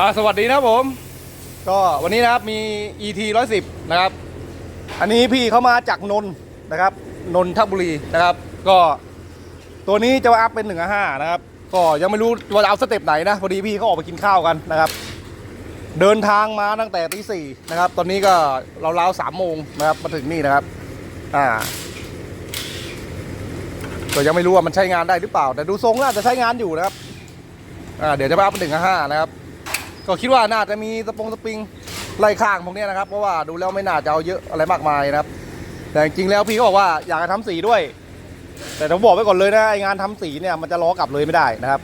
อ่าสวัสดีนะครับผม ก็วันนี้นะครับมี ET 110 นะครับ อันนี้พี่เขามาจากนนท์นะครับ นนทบุรีนะครับ ก็ตัวนี้จะอัพเป็น1 5นะครับ ก็ยังไม่รู้ว่าจะเอาสเต็ปไหนนะ พอดีพี่เขาออกไปกินข้าวกันนะครับ เดินทางมาตั้งแต่ตีสี่นะครับ ตอนนี้ก็ราวๆสามโมงนะครับ มาถึงนี่นะครับ อ่าก็ยังไม่รู้ว่ามันใช้งานได้หรือเปล่า แต่ดูทรงน่าจะใช้งานอยู่นะครับ อ่า เดี๋ยวจะไปอัพเป็นหนึ่งห้านะครับ ก็คิดว่าน่าจะมีสปงสปริงไล่ข้างพวกนี้นะครับ เพราะว่าดูแล้วไม่น่าจะเอาเยอะอะไรมากมายนะครับ แต่จริงๆแล้วพี่ก็บอกว่าอยากจะทำสีด้วย แต่ผมบอกไว้ก่อนเลยนะไองานทำสีเนี่ยมันจะล้อกลับเลยไม่ได้นะครับ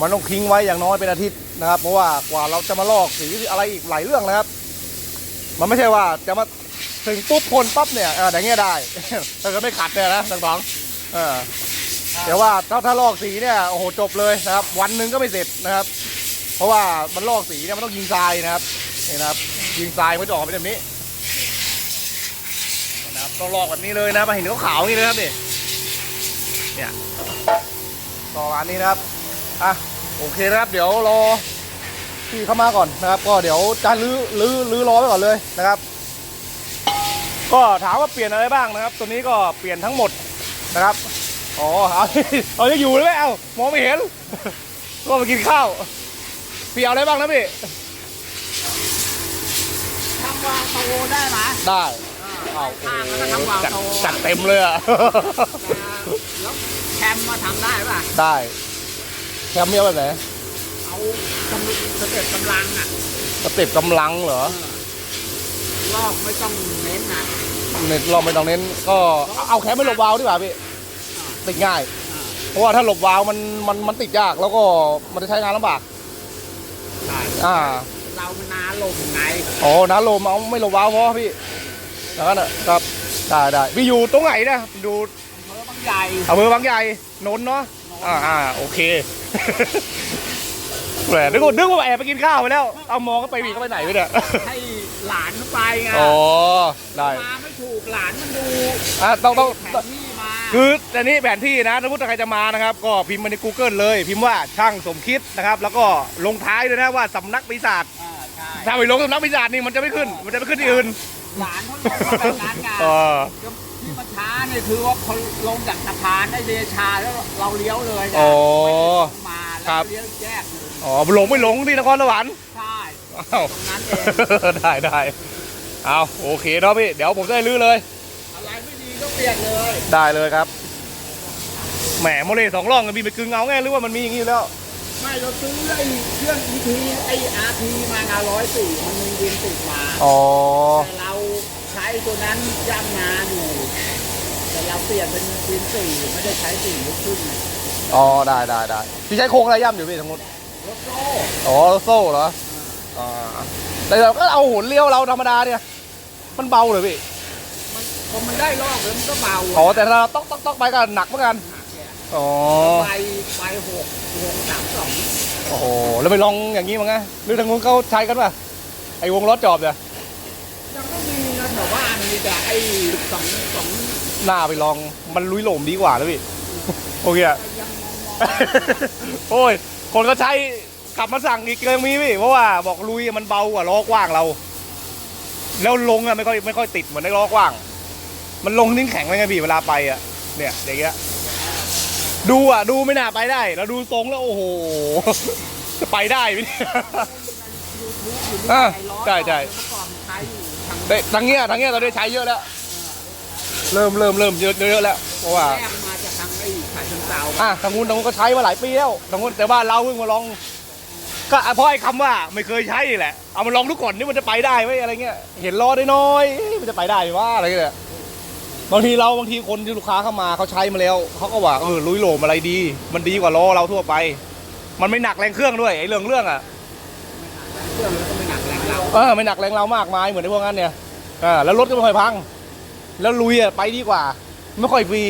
มันต้องทิ้งไว้อย่างน้อยเป็นอาทิตย์นะครับ เพราะว่ากว่าเราจะมาลอกสีอะไรอีกหลายเรื่องนะครับ มันไม่ใช่ว่าจะมาถึงปุ๊บคนปั๊บเนี่ยเอออย่างเงี้ยได้ถ้าเกิดไม่ขัดเนี่ยนะทั้งสองเออแต่ว่าถ้าถ้าลอกสีเนี่ยโอ้โหจบเลยนะครับ วันหนึ่งก็ไม่เสร็จนะครับ ราะว่ามันลอกสีเนี่ยมันต้องยิงทรายนะครับนี่นะครับ ยิงทรายมันจะออกมาเป็นแบบนี้นะครับต้องลอกแบบนี้เลยนะมาเห็นขาวๆอย่างนี้นะครับนี่เนี่ยต่ออันนี้นะครับอะโอเคนะครับ เดี๋ยวรอพี่เข้ามาก่อนนะครับ ก็เดี๋ยวจะลื้อลื้อลื้อล้อไว้ก่อนเลยนะครับ ก็ถามว่าเปลี่ยนอะไรบ้างนะครับ ตัวนี้ก็เปลี่ยนทั้งหมดนะครับอ๋อเอาเอาจะอยู่หรือไม่เอามองไม่เห็นก็มากินข้าว พี่เอาอะไรบ้างนะพี่ทำวาล์วโตได้ไหมได้เอาข้างแล้วก็ทำวาล์วจัดโตจัดเต็มเลยอะแล้วแคมมาทำได้ป่ะได้แคมเมียแบบไหนเอากำลังสเต็ปกำลังอะสเต็ปกำลังเหรอรอบไม่ต้องเน้นนะเน็ตเราไม่ต้องเน้น ก็เอาเอาแคมไม่หลบวาล์วดีกว่าพี่ติดง่าย เพราะว่าถ้าหลบวาล์วมันมันมันติดยากแล้วก็มันจะใช้งานลำบากใช่ อ่า เรามันนาลมไงอ๋อน้าลมเอาไม่หลบวาล์วเพราะพี่แล้วก็นะครับได้ได้พี่อยู่ตรงไหนนะอยู่อำเภอบางใหญ่อำเภอบางใหญ่นนท์เนาะอ่าอ่าโอเคแหมนึกว่านึกว่าแอบไปกินข้าวไปแล้ว เอามองก็ไปบีก็ไปไหนไปเนี่ยให้หลานมันไปไงอ๋อได้มาไม่ถูกหลานมันดูอะต้องต้องแผนที่มา คืออันนี้แผนที่นะถ้าพูดใครจะมานะครับ ก็พิมพ์มาใน Google เลย พิมพ์ว่าช่างสมคิดนะครับ แล้วก็ลงท้ายด้วยนะว่าสำนักปีศาจอ่าใช่ถ้าไปลงสำนักปีศาจนี่มันจะไม่ขึ้น มันจะไปขึ้นที่อื่นหลานเขาลงมาเป็นร้านงานเออที่มันช้าเนี่ยคือว่าเขาลงจากสะพานได้เดชาแล้วเราเลี้ยวเลยไงอ๋อ มาแล้ครัวบ เลี้ยวแยกหนึ่งอ๋อหลงไม่หลงที่นครสวรรค์ใช่อ้าว ตรงนั้นเอง ได้ได้เอาโอเคเนาะพี่ เดี๋ยวผมจะได้ลื้อเลย อะไรไม่ดี ก็เปลี่ยนเลยได้เลยครับ แหมโมเลสองร่องกันมีไปกึ่งเอาไงหรือว่ามันมีอย่างนี้อยู่แล้ว ไม่เราซื้อไอ้เครื่องอีทีไอ้อาร์ทีมางานร้อยสี่มันมีวินติดมาอ๋อแต่เราใช้ตัวนั้นย่ำงานอยู่แต่เราเปลี่ยนเป็นวินสี่ไม่ได้ใช้สี่ลูกครึ่งอ๋อ ได้ได้ได้พี่ใช้โครงอะไรย่ำอยู่พี่ทั้งหมด รถโซ่อ๋อโซ่เหรอ อ่า แต่เราก็เอาหุ่นเลี้ยวเราธรรมดาเนี่ย มันเบาเลยพี่มัน พอมันได้รอบแล้วมันก็เบาอ๋อแต่ถ้าเราต๊อกต๊อกต๊อกไปก็หนักเหมือนกันอ๋อไปไปหกหกสามสองโอ้โหแล้วไปลองอย่างนี้มั้งไงหรือทางนู้นเขาใช้กันป่ะไอ้วงล้อจอบเนี่ยยังไม่มีนะแถวบ้านมีแต่ไอ้สองสองหน้าไปลองมันลุยโหลมดีกว่าแล้วพี่โอเคอะยังมองมองโอ้ยคนก็ใช้กลับมาสั่งอีกเลยมีพี่เพราะว่าบอกลุยมันเบากว่าล้อกว้างเรา แล้วลงอะไม่ค่อยไม่ค่อยติดเหมือนในล้อกว้าง มันลงนิ่งแข็งเลยไงพี่เวลาไปอะเนี่ยอย่างเงี้ยดูอะดูไม่น่าไปได้เราดูทรงแล้วโอ้โห จะไปได้ไหมเนี่ยอ่าใช่ใช่เมื่อก่อนใช้ทางแต่ทางเนี้ยทางเนี้ยเราได้ใช้เยอะแล้ว เริ่มเริ่มเริ่มเยอะเยอะแล้วเพราะว่าแยกมาจากทางไอ้ขายเชิงเตาอะทางนู้นทางนู้นก็ใช้มาหลายปีแล้วทางนู้นแต่ว่าเราเพิ่งมาลอง ก็เพราะไอ้คำว่าไม่เคยใช้นี่แหละเอามาลองดูก่อนนี่มันจะไปได้ไหมอะไรเงี้ยเห็นล้อได้น้อยมันจะไปได้ไหมว่าอะไรเงี้ย บางทีเราบางทีคนที่ลูกค้าเข้ามาเขาใช้มาแล้วเขาก็ว่าเออลุยโหลมอะไรดี มันดีกว่าล้อเราทั่วไป มันไม่หนักแรงเครื่องด้วยไอ้เรื่องเรื่องอะเครื่องแล้วก็ไม่หนักแรงเราเออไม่หนักแรงเรามากมายเหมือนในพวกนั้นเนี่ยอ่าแล้วรถก็ไม่ค่อยพัง แล้วลุยอะไปดีกว่า ไม่ค่อยฟรี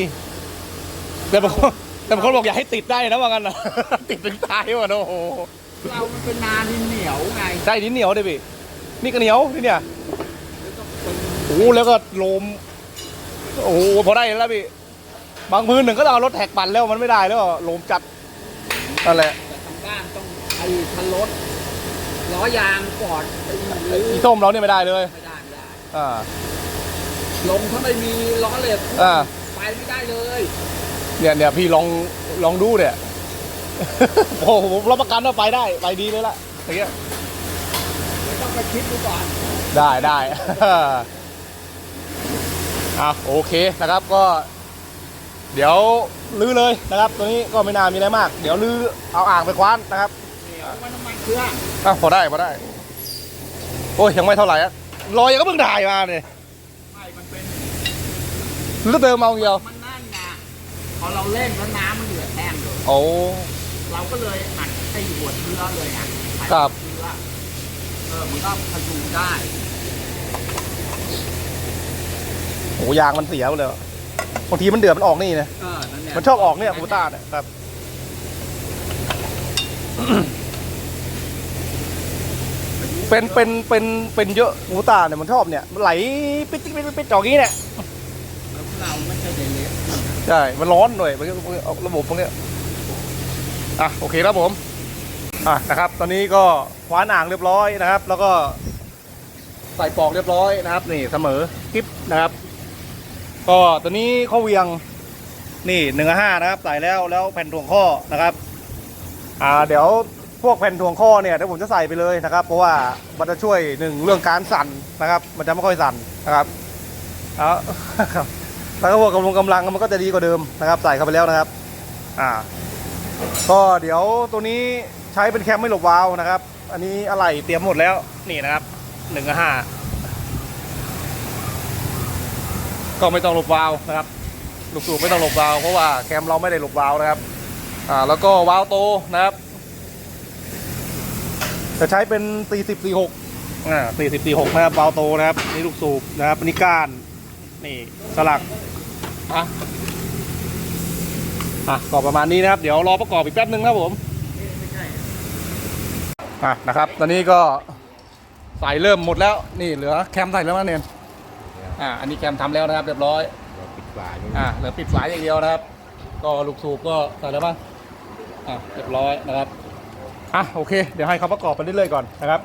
แต่บางคนแต่บางคนบอกอยากให้ติดได้นะว่างั้นนะติดถึงตายว่ะโอ้โหเรามันเป็นนาดินเหนียวไงได้ดินเหนียวดิพี่นี่ก็เหนียวที่เนี่ยแล้วก็เป็นโอ้โหแล้วก็โลม โอ้โหพอได้แล้วพี่ บางพื้นหนึ่งก็ต้องเอารถแท็กปั่นแล้วมันไม่ได้แล้วโลมจัดนั่นแหละแต่ทางบ้านต้องไอ้คันรถล้อยางปอดหรืออีส้มเราเนี่ยไม่ได้เลยไม่ได้ไม่ได้อ่าลงถ้าไม่มีล้อเหล็กอ่าไปไม่ได้เลยเนี่ยเนี่ยพี่ลองลองดูเนี่ยโอ้โหผมรับประกันว่าไปได้ไปดีเลยละอย่างเงี้ยไม่ต้องไปคิดดูก่อนได้ได้ อะโอเคนะครับก็ เดี๋ยวลื้อเลยนะครับ ตัวนี้ก็ไม่น่ามีอะไรมาก เดี๋ยวลื้อเอาอ่างไปคว้านนะครับเหนียวมันน้ำมันเครื่องอะพอได้พอได้ โอ้ยยังไม่เท่าไหร่อะรอยยังก็เพิ่งถ่ายมาเลยไม่มันเป็นลื้อเติมเอาอย่างเดียวมันนั่นไงพอเราเล่นแล้วน้ำมันเดือดแห้งเลยโอ้เราก็เลยอัดไอ้หัวเชื้อเลยอะใส่ครับเชื้อเออมันก็พยุงได้ โหยางมันเสียไปเลยว่ะบางทีมันเดือดมันออกนี่นะเออนั่นแหละมันชอบออกเนี่ยคูต้าเนี่ยครับ เป็นเป็นเป็นเป็นเยอะคูต้าเนี่ยมันชอบเนี่ยมันไหลปิดปิดปิดปิดจอกอย่างนี้เนี่ยแล้วเราไม่ใช่เดลิใช่มันร้อนหน่อยมันก็เอาระบบพวกเนี้ยอะโอเคครับผมอะนะครับ ตอนนี้ก็คว้านอ่างเรียบร้อยนะครับ แล้วก็ ใส่ปลอกเรียบร้อยนะครับ นี่เสมอกิ๊บนะครับ ก็ตัวนี้ข้อเวียงนี่หนึ่งห้านะครับใส่แล้วแล้วแผ่นถ่วงข้อนะครับอ่าเดี๋ยวพวกแผ่นถ่วงข้อเนี่ยเดี๋ยวผมจะใส่ไปเลยนะครับ เพราะว่ามันจะช่วยหนึ่งเรื่องการสั่นนะครับ มันจะไม่ค่อยสั่นนะครับเอาครับแล้วก็พวกกำลังกำลังมันก็จะดีกว่าเดิมนะครับ ใส่เข้าไปแล้วนะครับอ่าก็เดี๋ยวตัวนี้ใช้เป็นแคมไม่หลบวาล์วนะครับ อันนี้อะไรเตรียมหมดแล้วนี่นะครับหนึ่งห้า ก็ไม่ต้องหลบวาล์วนะครับลูกสูบไม่ต้องหลบวาล์วเพราะว่าแคมเราไม่ได้หลบวาล์วนะครับอ่าแล้วก็วาล์วโตนะครับ จะใช้เป็น 40 46อ่า40 46นะครับวาล์วโตนะครับนี่ลูกสูบนะครับนี่ก้านนี่สลักอะอะก็ประมาณนี้นะครับ เดี๋ยวรอประกอบอีกแป๊บนึงนะครับผมอะนะครับ ตอนนี้ก็ใส่เริ่มหมดแล้วนี่เหลือแคมใส่แล้วนะเนีย อ่าอันนี้แคมทำแล้วนะครับ เรียบร้อยปิดฝาอ่าเหลือปิดฝาอย่างเดียวนะครับ ก็ลูกสูบก็ใส่แล้วบ้างอะเรียบร้อยนะครับอะโอเค เดี๋ยวให้เขาประกอบไปเรื่อยๆก่อนนะครับ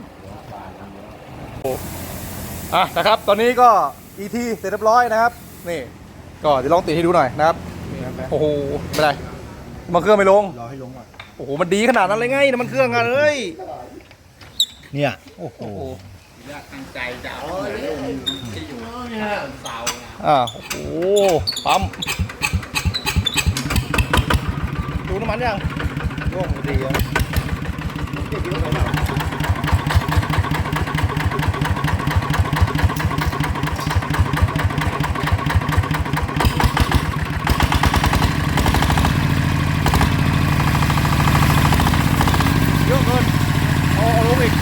อะนะครับตอนนี้ก็ ET เสร็จเรียบร้อยนะครับ นี่ ก็เดี๋ยวลองติดให้ดูหน่อยนะครับโอ้โหไม่ได้มันเครื่องไม่ลงรอให้ลงก่อนโอ้โหมันดีขนาดนั้นเลยไงน้ำมันเครื่องอะเอ้ยเนี่ยโอ้โหโอ้โหอยากตั้งใจจะเอาเหมือนลุงที่อยู่เสานะ อ่า โอ้โหปั๊ม ดูน้ำมันยังร่วงดีอะ เยอะเกินเอาเอาลงอีก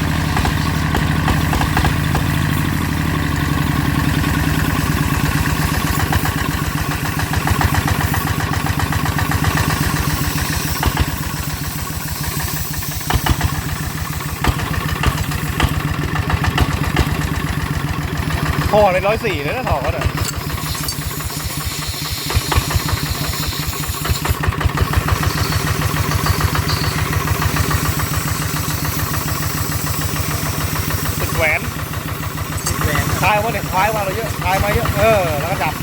พอเลยร้อยสี่เลยนะถอดเขาเนี่ยติดแหวนคลายว่าเนี่ยคลายมาเราเยอะคลายมาเยอะ เออ แล้วก็จับ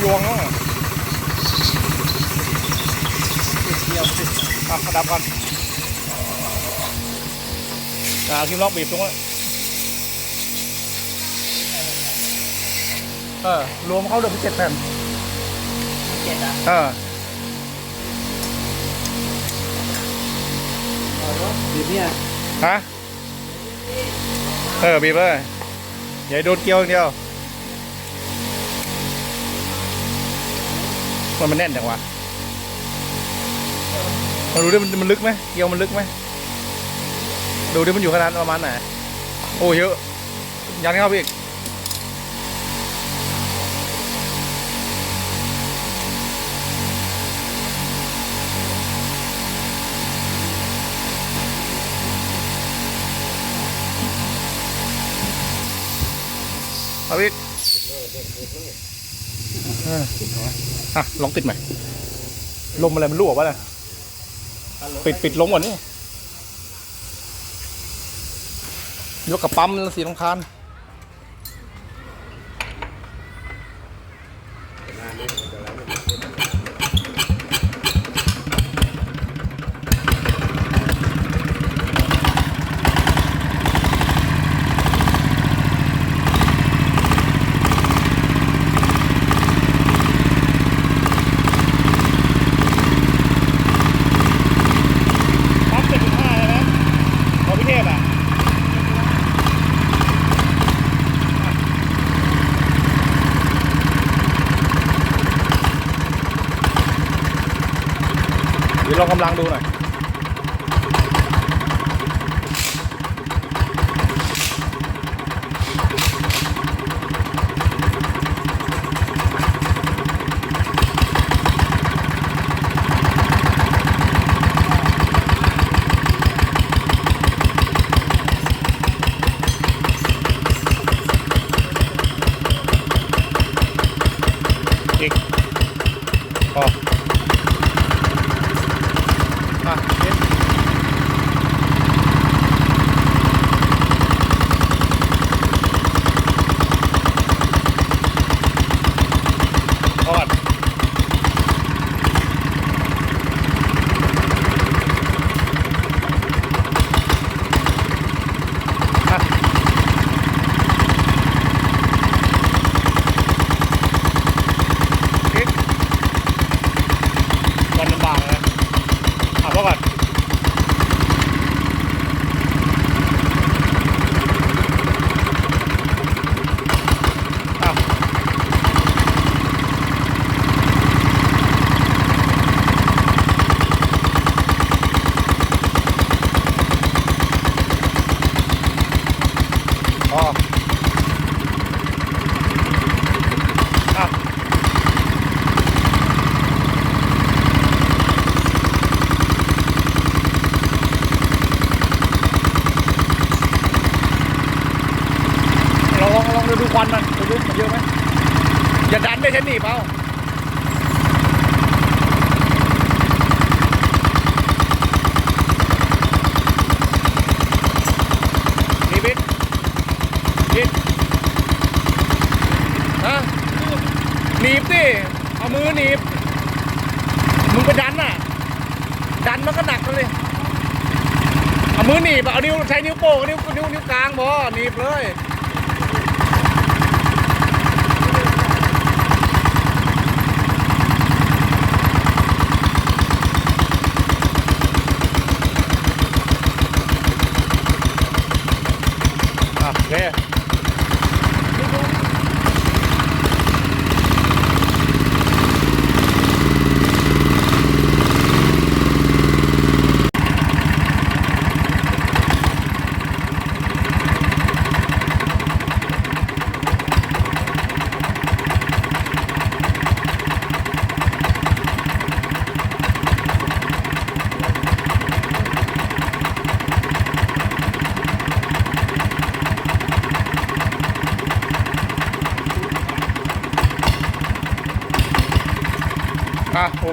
หลุดทั้งยวงแล้วอะอะกระดับก่อนอ่าคิมล็อกบีบตรงนั้นเออ รวมเข้าเดือนเจ็ดแผ่นเจ็ดอะ เออดีเนี่ยฮะ เออ บีบเลยอย่าให้โดนเกลียวอย่างเดียว มันมันแน่นจังวะมาดูดิมันมันลึกไหมเกลียวมันลึกไหมดูดิมันอยู่ขนาดประมาณไหนโอ้เยอะยันเข้าไปอีกเอาอีกเอออะลองติดใหม่ ลมอะไรมันรั่ววะเนี่ยปิดปิดลมก่อนนี่ยกกับปั๊มแล้วสีลำคาญ ปั๊มเจ็ดจุดห้าใช่ไหมของพิเทพอะ เดี๋ยวลองกำลังดูหน่อย อีกพออะเย็นทอดอะ พริกวันมันบางนะเอาพ่อก่อนอ้าวพออะ ลองลองลองดูควันมันดูดูมันเยอะไหมอย่าดันได้ฉันหนีเอาหนีบอีกอีกฮะหนีบดิเอามือหนีบ มึงไปดันน่ะ ดันมันก็หนักเลย เอามือหนีบ เอานิ้วใช้นิ้วโป้งนิ้วนิ้วนิ้วกลางพอหนีบเลย อ่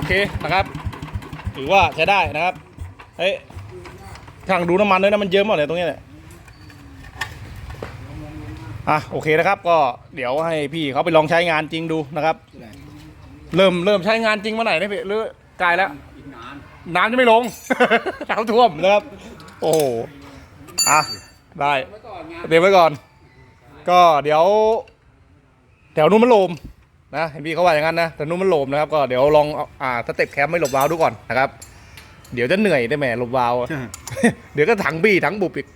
เคอะโอเคนะครับ ถือว่าใช้ได้นะครับเฮ้ยช่างดูน้ำมันด้วยนะมันเยิ้มหมดเลยตรงนี้เนี่ยอะโอเคนะครับก็เดี๋ยวให้พี่เขาไปลองใช้งานจริงดูนะครับ เริ่มเริ่มใช้งานจริงเมื่อไหร่นะพี่หรือไกลแล้วน,น้ำจะไม่ลง น้ำท่วมนะครับ โอ้โหอะได้เตรียมไว้ก่อน ก็เดี๋ยวแถวนู้นมันลม นะเห็นพี่เขาว่าอย่างนั้นนะแต่นู้นมันโลมนะครับก็เดี๋ยวลองเอาอ่าสเต็ปแคมไม่หลบวาล์วดูก่อนนะครับ เดี๋ยวจะเหนื่อยได้แหมหลบวาล์วอะเดี๋ยวก็ถังบี้ถังบุบอีก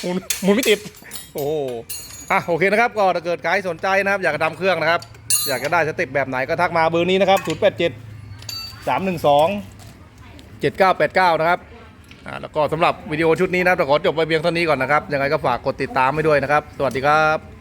หมุนหมุนไม่ติดโอ้โหอะโอเคนะครับก็ถ้าเกิดใครสนใจนะครับ อยากจะทำเครื่องนะครับ อยากจะได้สเต็ปแบบไหนก็ทักมาเบอร์นี้นะครับ0 8 7 3 1 2 7 9 8 9 นะครับอ่าแล้วก็สำหรับวิดีโอชุดนี้นะครับเราขอจบไปเพียงเท่านี้ก่อนนะครับยังไงก็ฝากกดติดตามไว้ด้วยนะครับ สวัสดีครับ